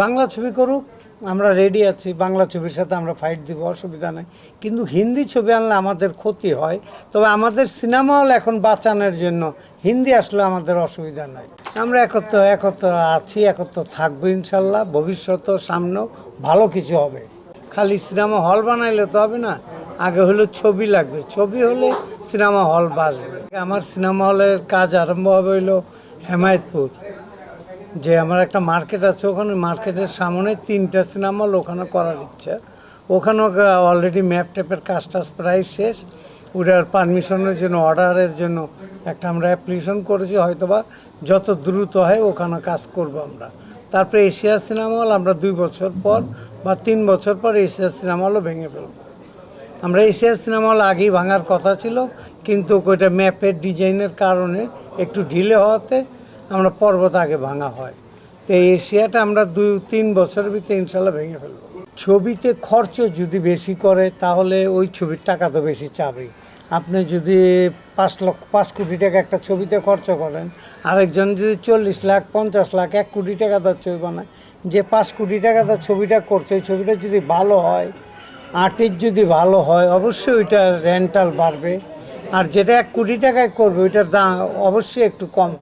বাংলা ছবি করুক, আমরা রেডি আছি, বাংলা ছবির সাথে আমরা ফাইট দিব, অসুবিধা নেই। কিন্তু হিন্দি ছবি আনলে আমাদের ক্ষতি হয়, তবে আমাদের সিনেমা হল এখন বাঁচানোর জন্য হিন্দি আসলে আমাদের অসুবিধা নাই। আমরা একত্র একত্র আছি, একত্র থাকব ইনশাল্লাহ ভবিষ্যতেও সামনেও ভালো কিছু হবে। খালি সিনেমা হল বানাইলে তো হবে না, আগে হলো ছবি লাগবে। ছবি হলে সিনেমা হল বাসবে। আমার সিনেমা হলের কাজ আরম্ভ হবে হইল হেমায়তপুর। যে আমার একটা মার্কেট আছে, ওখানে মার্কেটের সামনে তিনটা সিনেমা ওখানে করার ইচ্ছা। ওখানেও অলরেডি ম্যাপ ট্যাপের কাজ টাজ প্রায় শেষ। ওটার পারমিশনের জন্য অর্ডারের জন্য একটা আমরা অ্যাপ্লিকেশন করেছি, হয়তোবা যত দ্রুত হয় ওখানে কাজ করব আমরা। তারপরে এশিয়া সিনেমা হল, আমরা দুই বছর পর বা তিন বছর পর এশিয়া সিনেমা হলও ভেঙে ফেলব। আমরা এশিয়া সিনেমা হল আগেই ভাঙার কথা ছিল, কিন্তু ওইটা ম্যাপের ডিজাইনের কারণে একটু ঢিলে হওয়াতে আমরা পর্বত আগে ভাঙা হয়। তো এশিয়াটা আমরা দুই, তিন বছরের ভিতরে ইনশাল্লাহ ভেঙে ফেলব। ছবিতে খরচ যদি বেশি করে, তাহলে ওই ছবির টাকা তো বেশি চাবেই। আপনি যদি পাঁচ লক্ষ, পাঁচ কোটি টাকা একটা ছবিতে খরচ করেন, আরেকজন যদি চল্লিশ লাখ, পঞ্চাশ লাখ, এক কোটি টাকা তার ছবি বানায়, যে পাঁচ কোটি টাকা তার ছবিটা করছে, ওই ছবিটা যদি ভালো হয়, আর্টিস্ট যদি ভালো হয়, অবশ্যই ওইটা রেন্টাল বাড়বে। আর যেটা এক কোটি টাকায় করবে, ওইটার দাম অবশ্যই একটু কম।